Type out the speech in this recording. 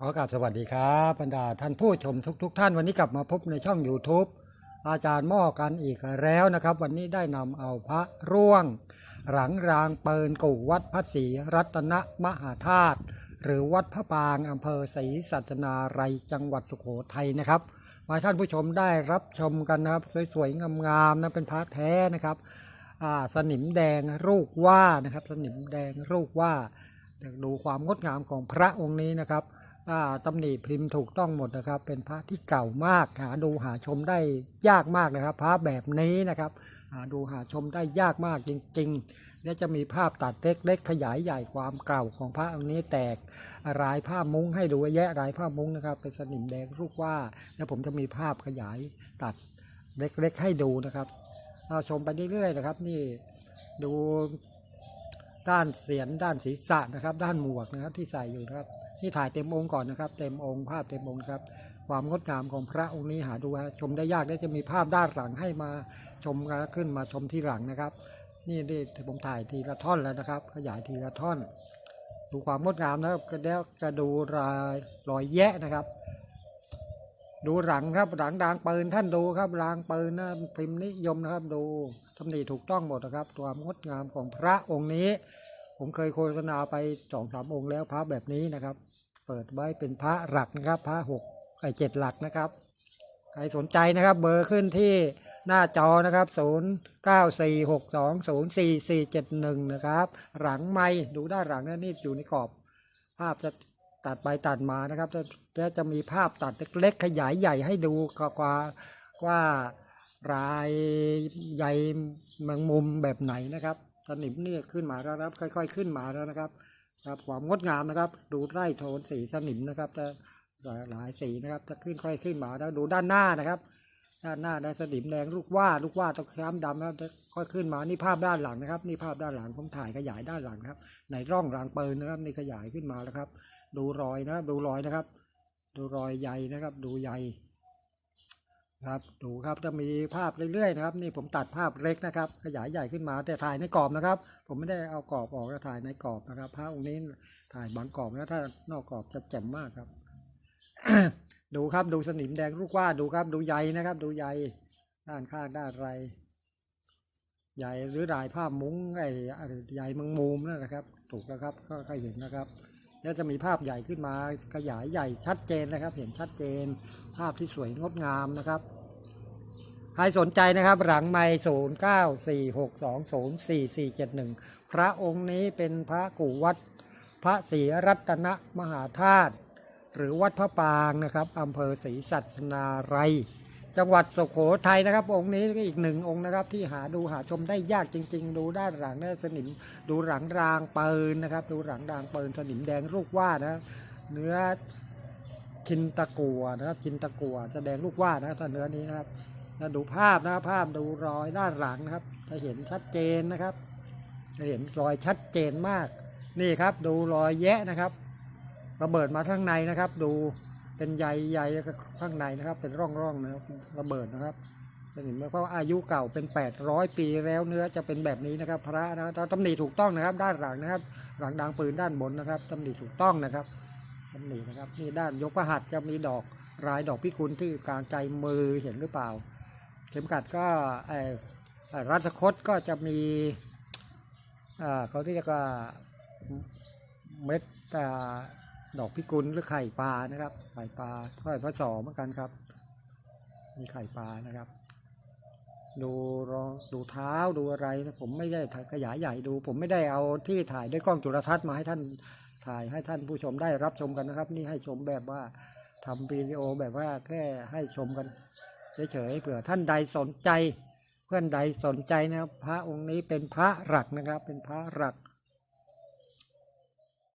ขอกราบสวัสดีครับบรรดาท่านผู้ชมทุกๆท่านวันนี้กลับมาพบในช่อง YouTube อาจารย์ม้อกันอีกแล้วนะครับ วันนี้ได้นำเอาพระร่วง หลังรางเปิลกู่วัดพระศรีรัตนมหาธาตุหรือวัดพระปางอำเภอศรีสัชนาลัยจังหวัดสุโขทัยนะครับ มาท่านผู้ชมได้รับชมกันนะครับ สวยๆงามๆนะเป็นพระแท้นะครับสนิมแดงรูปว่านะครับ สนิมแดงรูปว่าดูความงดงามของพระองค์นี้นะครับ อ่าตำหนิพิมพ์ถูกต้องหมดนะครับ เป็นพระที่เก่ามากหาดูหาชมได้ยากมากนะครับ พระแบบนี้นะครับหาดูหาชมได้ยากมากจริงๆ และจะมีภาพตัดเล็กๆขยายใหญ่ความเก่าของพระองค์นี้แตกรายผ้ามุ้งให้ดูแยะรายผ้ามุ้งนะครับ เป็นสนิมแดงรูปว่า แล้วผมจะมีภาพขยายตัดเล็กๆให้ดูนะครับเราชมไปเรื่อยๆนะครับ นี่ดูด้านเสียนด้านศีรษะนะครับ ด้านหมวกนะครับที่ใส่อยู่นะครับ นี่ถ่ายเต็มองค์ก่อนนะครับ เต็มองค์ภาพเต็มองค์ครับ ความงดงามของพระองค์นี้หาดูชมได้ยากได้จะมีภาพด้านหลังให้มาชมกันขึ้นมาชมที่หลังนะครับ นี่นี่ผมถ่ายทีละท่อนแล้วนะครับ ขยายทีละท่อน ดูความงดงามนะครับก็แล้วจะดูรายรอยแยะนะครับ ดูหลังครับหลังดางปืนท่านดูครับรางปืนนะพิมพ์นิยมนะครับ ดูตำหนิถูกต้องหมดนะครับ ความงดงามของพระองค์นี้ ผมเคยโฆษณาไปสองสามองค์แล้วพระแบบนี้นะครับ เปิดไว้เป็นพระหลักนะครับ พระหกไอเจ็ดหลักนะครับ ใครสนใจนะครับเบอร์ขึ้นที่หน้าจอนะครับศูนย์เก้าสี่หกสองศูนย์สี่สี่เจ็ดหนึ่งนะครับ หลังไม้ดูด้านหลังนะนี่อยู่ในกรอบ ภาพจะตัดไปตัดมานะครับแล้วจะมีภาพตัดเล็กๆขยายใหญ่ให้ดูกว่าว่ารายใยแมงมุมแบบไหนนะครับ สนิมเนี่ยขึ้นมาแล้วครับ ค่อย ๆ ขึ้นมาแล้วนะครับ ครับความงดงามนะครับ ดูไร่โทนสีสนิมนะครับจะหลายหลายสีนะครับจะขึ้นค่อยขึ้นมาแล้วดูด้านหน้านะครับ ด้านหน้าได้สนิมแดงลูกว่าลูกว่าตะคร้ำดำแล้วค่อยขึ้นมานี่ภาพด้านหลังนะครับ นี่ภาพด้านหลังผมถ่ายขยายด้านหลังครับ ในร่องรางเปิลนะครับนี่ขยายขึ้นมาแล้วครับ ดูรอยนะครับดูรอยนะครับ ดูรอยใยนะครับ ดูใย ครับดูครับจะมีภาพเรื่อยๆนะครับนี่ผมตัดภาพเล็กนะครับ ขยายใหญ่ขึ้นมาแต่ถ่ายในกรอบนะครับ ผมไม่ได้เอากรอบออกก็ถ่ายในกรอบนะครับพระองค์นี้ถ่ายบางกรอบนะถ้านอกกรอบจะแจ่มมากครับ ดูครับดูสนิมแดงลูกว่าดูครับดูใยนะครับ ดูใยด้านข้างด้านไรใยหรือลายผ้ามุ้งไอ้ใยมังมุมนั่นนะครับ ถูกแล้วครับก็ค่อยเห็นนะครับ แล้วจะมีภาพใหญ่ขึ้นมาขยายใหญ่ชัดเจนนะครับ เห็นชัดเจน ภาพที่สวยงดงามนะครับ ใครสนใจนะครับหลังไมศูนย์เก้าสี่หกสองศูนย์สี่สี่เจ็ดหนึ่งพระองค์นี้เป็นพระกู่วัดพระศรีรัตนมหาธาตุหรือวัดพระปางนะครับอำเภอศรีสัชนาลัยจังหวัดสุโขทัยนะครับ องค์นี้ก็อีกหนึ่งองค์นะครับ ที่หาดูหาชมได้ยากจริง ๆ ดูด้านหลังได้สนิมดูหลังรางปืนนะครับ ดูหลังรางปืนสนิมแดงลูกว่านะ เนื้อชินตะกัวนะครับชินตะกัวแสดงลูกว่านะครับถ้าเนื้อนี้นะครับ แล้วดูภาพนะครับภาพดูรอยด้านหลังนะครับ จะเห็นชัดเจนนะครับ จะเห็นรอยชัดเจนมาก นี่ครับดูรอยแยะนะครับระเบิดมาข้างในนะครับ ดูเป็นใยใยข้างในนะครับ เป็นร่องร่องนะครับระเบิดนะครับจะเห็นไหมเพราะว่าอายุเก่าเป็น 800 ปีแล้วเนื้อจะเป็นแบบนี้นะครับ พระนะครับตำหนิถูกต้องนะครับ ด้านหลังนะครับ หลังดางปืนด้านบนนะครับตำหนิถูกต้องนะครับตำหนินะครับนี่ด้านยกพระหัตจะมีดอกลายดอกพิกุลที่กลางใจมือเห็นหรือเปล่า ข็มกัดก็รัชคตก็จะมีเขาเรียกว่าเม็ดดอกพิกุลหรือไข่ปลานะครับ ไข่ปลาก็พระสอเหมือนกันครับ มีไข่ปลานะครับ ดูรองดูเท้าดูอะไรนะผมไม่ได้ขยายใหญ่ดู ผมไม่ได้เอาที่ถ่ายด้วยกล้องจุลทรรศน์มาให้ท่านถ่ายให้ท่านผู้ชมได้รับชมกันนะครับ นี่ให้ชมแบบว่าทำวิดีโอแบบว่าแค่ให้ชมกัน เฉยๆเผื่อท่านใดสนใจ เพื่อนใดสนใจนะครับ พระองค์นี้เป็นพระหลักนะครับ เป็นพระหลัก